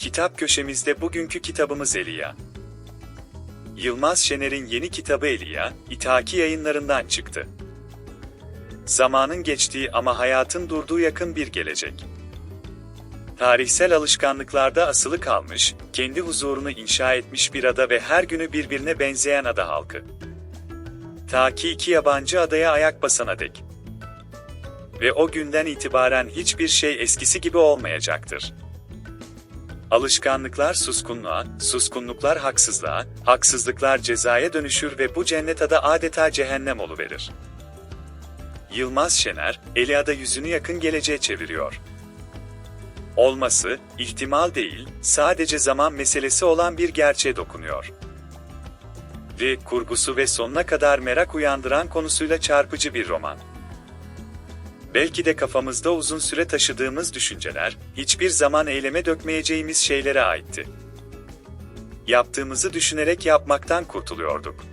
Kitap köşemizde bugünkü kitabımız Elia. Yılmaz Şener'in yeni kitabı Elia, İthaki yayınlarından çıktı. Zamanın geçtiği ama hayatın durduğu yakın bir gelecek. Tarihsel alışkanlıklarda asılı kalmış, kendi huzurunu inşa etmiş bir ada ve her günü birbirine benzeyen ada halkı. Ta ki iki yabancı adaya ayak basana dek. Ve o günden itibaren hiçbir şey eskisi gibi olmayacaktır. Alışkanlıklar suskunluğa, suskunluklar haksızlığa, haksızlıklar cezaya dönüşür ve bu cennet ada adeta cehennem oluverir. Yılmaz Şener, Elia'da yüzünü yakın geleceğe çeviriyor. Olması, ihtimal değil, sadece zaman meselesi olan bir gerçeğe dokunuyor. Ve kurgusu ve sonuna kadar merak uyandıran konusuyla çarpıcı bir roman. Belki de kafamızda uzun süre taşıdığımız düşünceler, hiçbir zaman eyleme dökmeyeceğimiz şeylere aitti. Yaptığımızı düşünerek yapmaktan kurtuluyorduk.